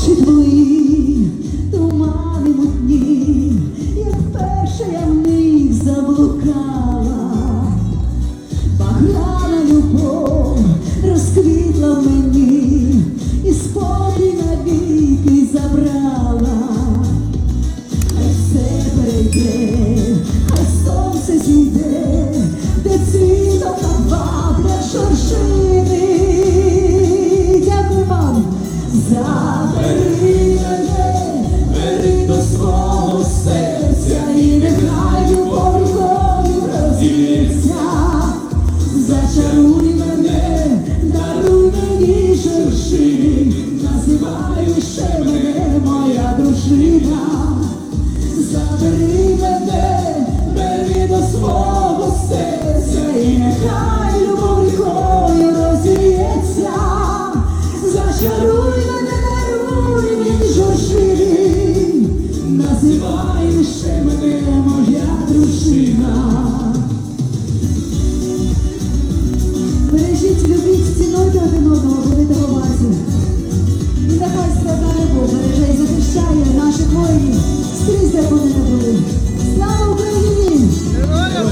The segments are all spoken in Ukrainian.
очі твої, Забери бери до свого серця, і нехай любов рікою розіється. Зачаруй мене, даруй мені жоржин, називай ще мене моя дружина. Бережіть, любіть, цінуйте один одного, будете в увазі. І нехай свята любов береже захищає наших воїнів скрізь, де вони не були. Слава Україні! Героям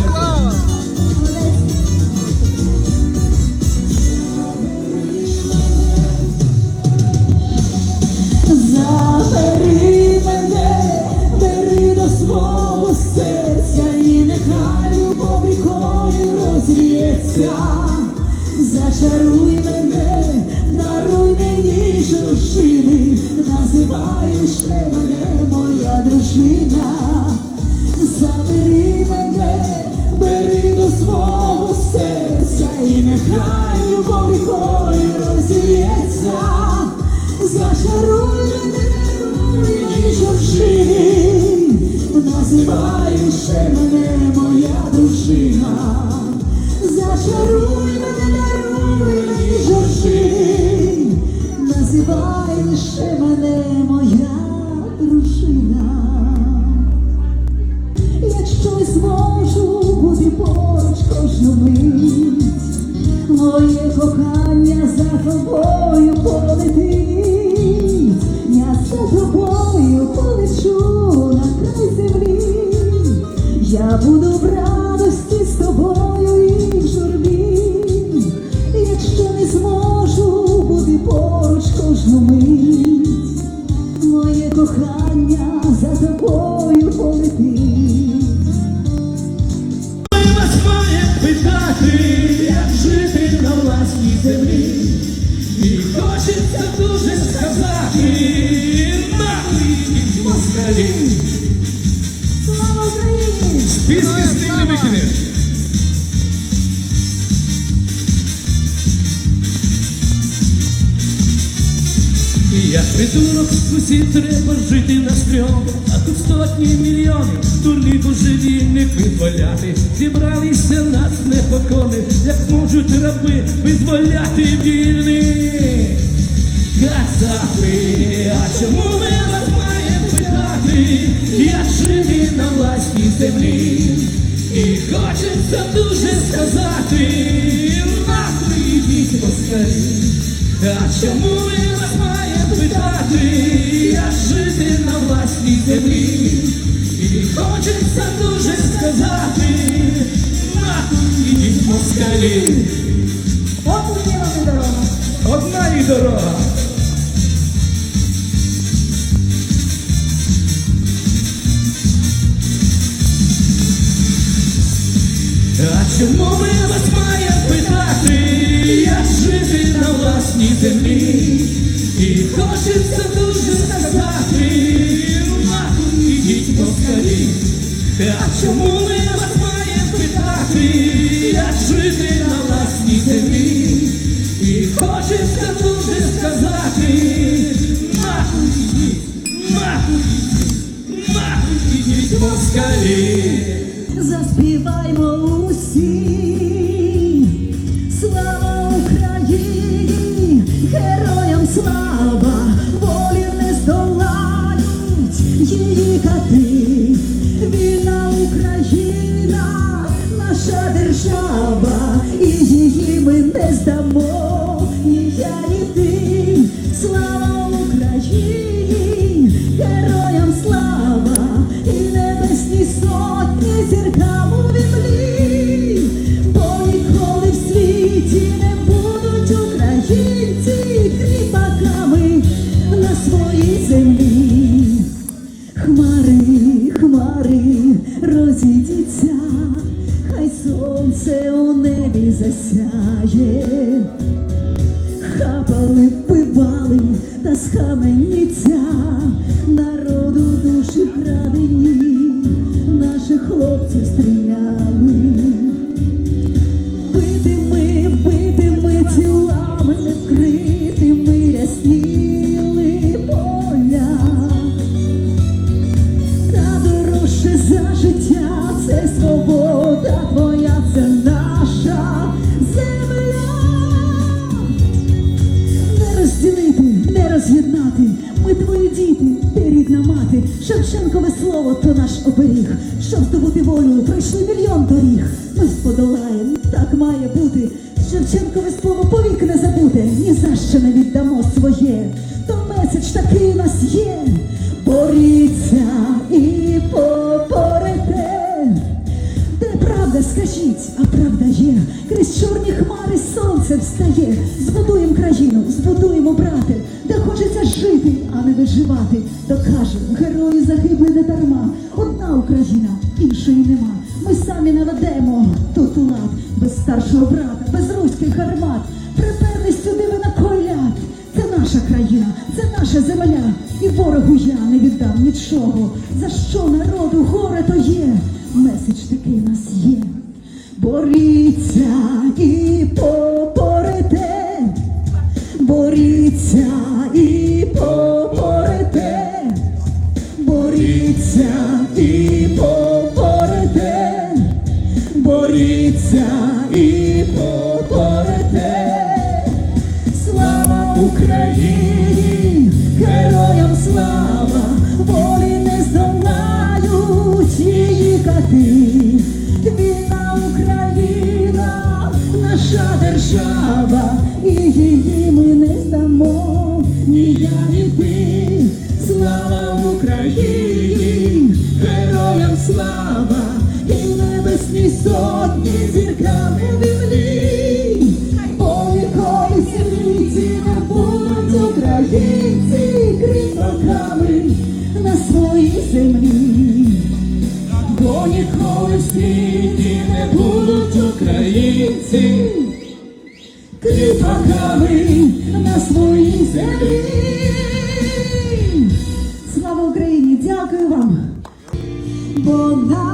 мене, бери до свого серця, і нехай любов рікою. Зачаруй мене, даруй мені жоршини, називай ще ще мене моя дружина. Зачаруй придурок треба жити на стрьом, а тут сотні мільйонів дурні божевільних визволяти. Зібралися нас непокони, як можуть раби визволяти вільних. Казати, а чому ми вас маємо питати, як жити на власній землі? І хочеться дуже сказати, нахуй ідіть москалі. А чому ми вас питати, як жити на власній землі? І хочеться дуже сказати, ідіть москалі. Дорога. Одна і дорога. А чому ми вас маємо питати, як жити на власній землі? І хочеться дуже сказати, Маку, ідіть москалі. А чому Вбивали та схаменіться, то наш оберіг. Щоб здобути волю, пройшли мільйон доріг. Ми подолаєм, так має бути. Шевченкове слово повік не забуде, ні за що не віддамо своє. То меседж такий у нас наша країна, це наша земля. І ворогу я не віддам нічого. За що народу горе то є? Меседж такий нас є. Боріться і попорете, боріться і попорете, боріться і попорете, боріться Героям слава, волі не здолають її кати. Вільна Україна, наша держава, її ми не здамо, ні я, ні ти. Слава Україні! Дякую вам! Бо на відстані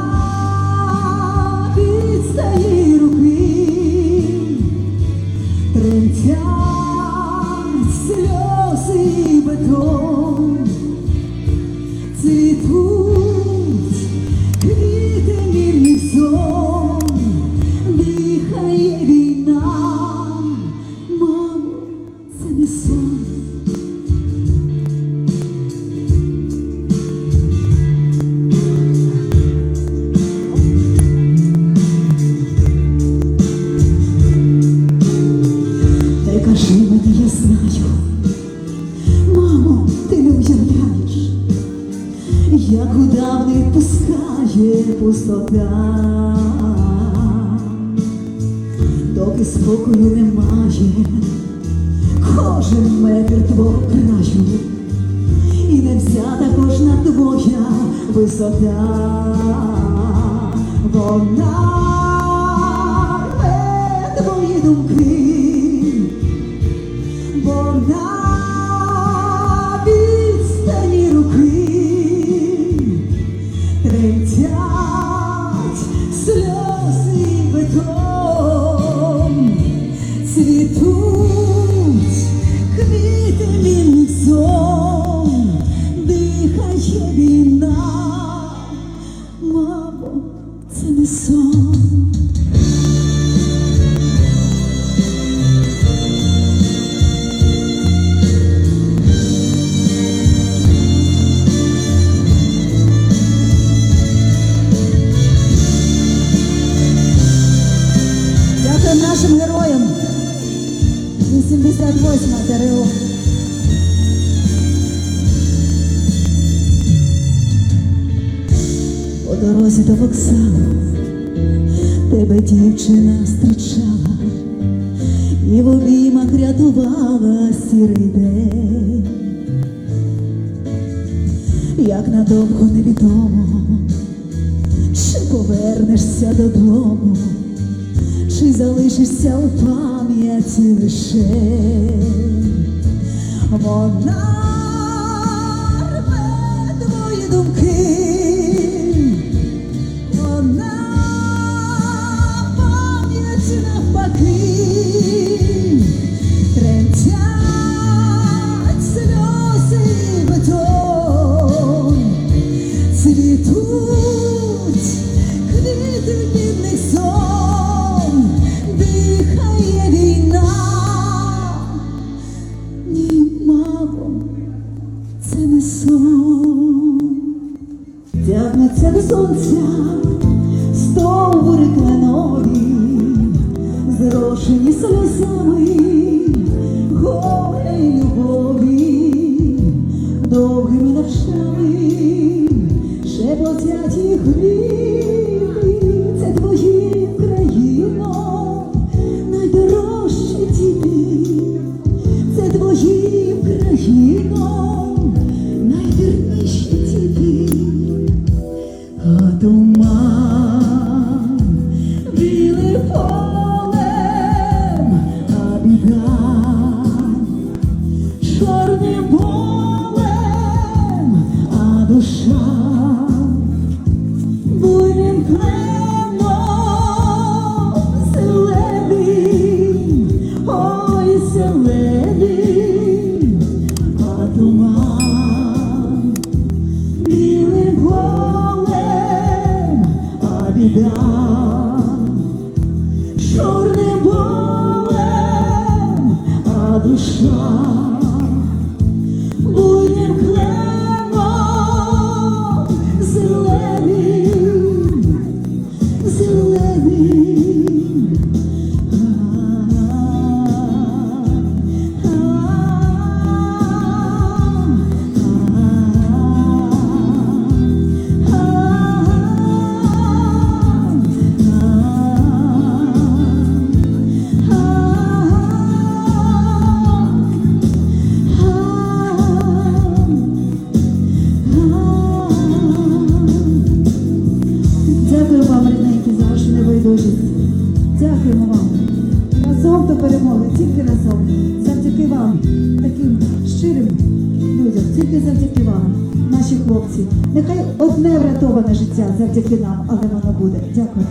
відпускає пустота, доки спокою немає, кожен метр твого краю, і не взята кожна твоя висота, вона рве твої думки дорозі тебе дівчина зустрічала і в обіймах рятувала сірий день. Як надовго невідомо, чи повернешся додому, чи залишишся у пам'яті лише. Вона рве твої думки, душа. Буйним кленом зелений, ой, зелений, а туман білим полем, а біда чорним болем, а душа буйним кленом Нехай одне врятоване життя завдяки нам, але воно буде. Дякую.